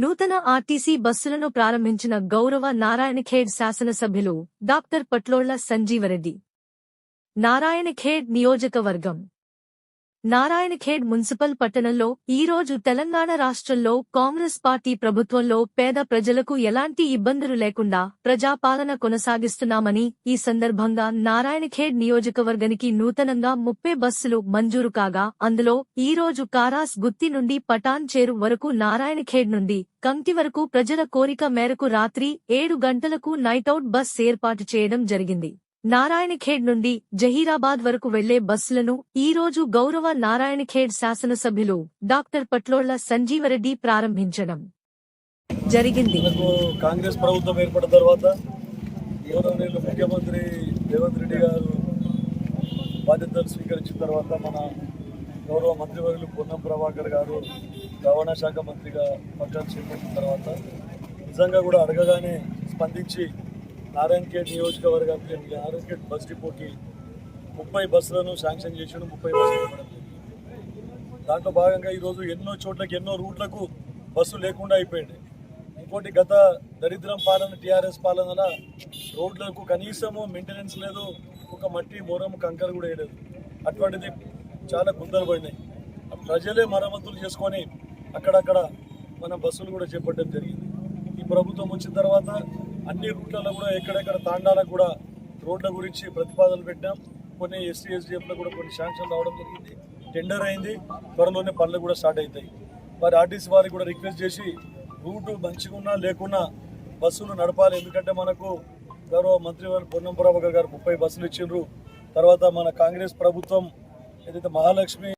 నూతన ఆర్టీసీ బస్సులను ప్రారంభించిన గౌరవ నారాయణఖేడ్ శాసనసభ్యులు డాక్టర్ పట్లోళ్ళ సంజీవరెడ్డి. నారాయణఖేడ్ నియోజకవర్గం. నారాయణఖేడ్ మున్సిపల్ పట్టణంలో ఈ రోజు తెలంగాణ రాష్ట్రంలో కాంగ్రెస్ పార్టీ ప్రభుత్వంలో పేద ప్రజలకు ఎలాంటి ఇబ్బందులు లేకుండా ప్రజాపాలన కొనసాగిస్తున్నామని ఈ సందర్భంగా నారాయణఖేడ్ నియోజకవర్గానికి నూతనంగా ముప్పై బస్సులు మంజూరు కాగా అందులో ఈ రోజు కారాస్ గుత్తి నుండి పటాన్ చేరు వరకు నారాయణఖేడ్ నుండి కంకి వరకు ప్రజల కోరిక మేరకు రాత్రి ఏడు గంటలకు నైటౌట్ బస్ ఏర్పాటు చేయడం జరిగింది. నారాయణఖేడ్ నుండి జహీరాబాద్ వరకు వెళ్ళే బస్సులను ఈ రోజు గౌరవ నారాయణఖేడ్ శాసనసభ్యులు డాక్టర్ పట్లోళ్ళ సంజీవరెడ్డి ప్రారంభించడం. జరిగింది. కాంగ్రెస్ ప్రభుత్వం ఏర్పడిన తర్వాత ముఖ్యమంత్రి రేవంత్ రెడ్డి గారు బాధ్యతలు స్వీకరించిన తర్వాత మన గౌరవ మంత్రివర్యులు పొన్నం ప్రభాకర్ గారు రవాణా శాఖ మంత్రిగా పట్టాలు చేపట్టిన తర్వాత నిజంగా కూడా అడగగానే స్పందించి నారాయణఖేడ్ నియోజకవర్గానికి ఆర్ఎన్కేట్ బస్ డిపోకి ముప్పై బస్సులను శాంక్షన్ చేసాడు ముప్పై బస్సులు దాంట్లో భాగంగా ఈరోజు ఎన్నో చోట్లకి ఎన్నో రూట్లకు బస్సు లేకుండా అయిపోయింది. ఇంకోటి గత దరిద్రం పాలన టీఆర్ఎస్ పాలనల రోడ్లకు కనీసము మెయింటెనెన్స్ లేదు ఒక మట్టి మూరం కంకర కూడా వేయలేదు. అటువంటిది చాలా గుందలు పడినాయి ప్రజలే మరమ్మతులు చేసుకొని అక్కడక్కడ మన బస్సులు కూడా చేపట్టడం జరిగింది. ఈ ప్రభుత్వం వచ్చిన తర్వాత అన్ని రూట్లలో కూడా ఎక్కడెక్కడ తాండాలకు కూడా రోడ్ల గురించి ప్రతిపాదనలు పెట్టాం కొన్ని ఎస్సీ ఎస్డిఎఫ్లో కూడా కొన్ని శాంక్షన్ రావడం జరిగింది. టెండర్ అయింది. త్వరలోనే పనులు కూడా స్టార్ట్ అవుతాయి. మరి ఆర్టీసీ వారికి కూడా రిక్వెస్ట్ చేసి రూటు మంచిగా ఉన్నా లేకున్నా బస్సులు నడపాలి. ఎందుకంటే మనకు గౌరవ మంత్రి వారు పొన్నం ప్రభాకర్ గారు ముప్పై బస్సులు ఇచ్చిండ్రు. తర్వాత మన కాంగ్రెస్ ప్రభుత్వం ఏదైతే మహాలక్ష్మి